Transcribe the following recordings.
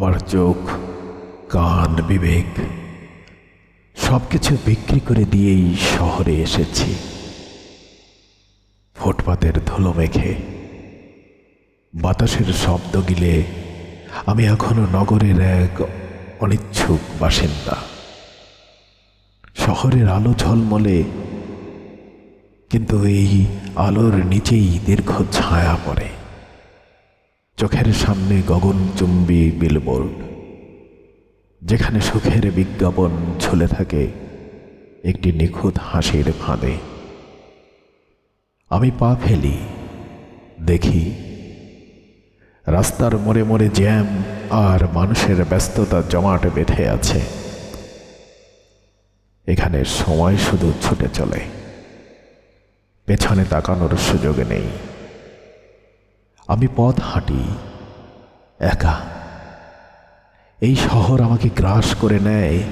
আমার চোখ, কান, বিবেক সব কিছু বিক্রি করে দিয়েই শহরে এসেছি। ফুটপাতের ধুলো মেখে, বাতাসের শব্দ গিলে আমি এখনও নগরের এক অনিচ্ছুক বাসিন্দা। শহরের আলো ঝলমলে, কিন্তু এই আলোর নিচেই দীর্ঘ ছায়া পড়ে। চোখের সামনে গগনচুম্বী বিলবোর্ড যেখানে সুখের বিজ্ঞাপন ঝুলে থাকে একটি নিখুঁত হাসির ফাঁদে। আমি পা ফেলি, দেখি, রাস্তার মোড়ে মোড়ে জ্যাম আর মানুষের ব্যস্ততা জমাট বেঁধে আছে। এখানে সময় শুধু ছুটে চলে, পেছনে তাকানোর সুযোগ নেই। আমি পথ হাঁটি, একা। এই শহর আমাকে গ্রাস করে নেয়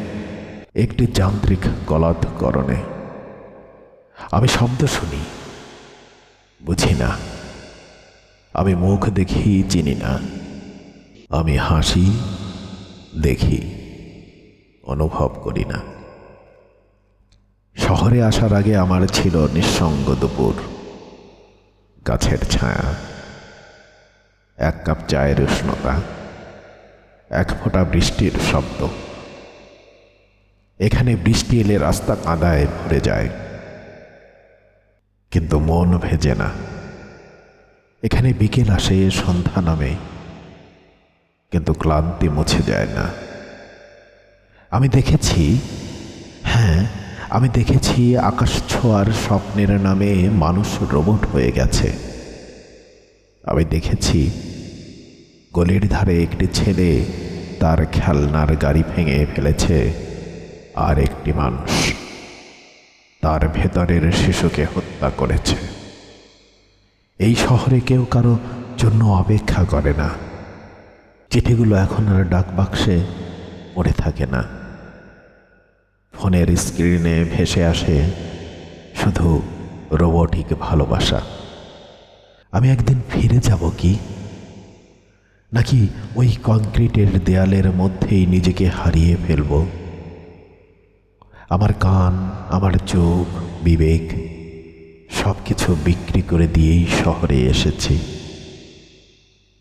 একটি যান্ত্রিক গলাধকরণে। আমি শব্দ শুনি, বুঝি না। আমি মুখ দেখি, চিনি না। আমি হাসি দেখি, অনুভব করি না। শহরে আসার আগে আমার ছিল নিঃসঙ্গ দুপুর, গাছের ছায়া। এক কাপ চায়ের উষ্ণতা, এক ফোঁটা বৃষ্টির শব্দ। এখানে বৃষ্টি এলে রাস্তা কাদায় ভরে যায়। কিন্তু মন ভেজে না। এখানে বিকেল আসে, সন্ধ্যা নামে। কিন্তু ক্লান্তি মুছে যায় না। আমি দেখেছি হ্যাঁ আমি দেখেছি আকাশ ছোঁয়ার স্বপ্নের নামে মানুষ রোবট হয়ে গেছে। আমি দেখেছি। গলির ধারে একটি ছেলে তার খেলনার গাড়ি ভেঙে ফেলেছে। আর একটি মানুষ তার ভেতরের শিশুকে হত্যা করেছে। এই শহরে কেউ কারও জন্য অপেক্ষা করে না। চিঠিগুলো এখন আর ডাক বাক্সে পড়ে থাকে না। ফোনের স্ক্রিনে ভেসে আসে শুধু রোবটিক ভালোবাসা। আমি একদিন ফিরে যাব কি? নাকি ওই কংক্রিটের দেয়ালের মধ্যেই নিজেকে হারিয়ে ফেলব? আমার কান, আমার চোখ, বিবেক সব কিছু বিক্রি করে দিয়েই শহরে এসেছি।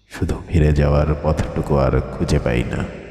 শুধু ফিরে যাওয়ার পথটুকু আর খুঁজে পাই না।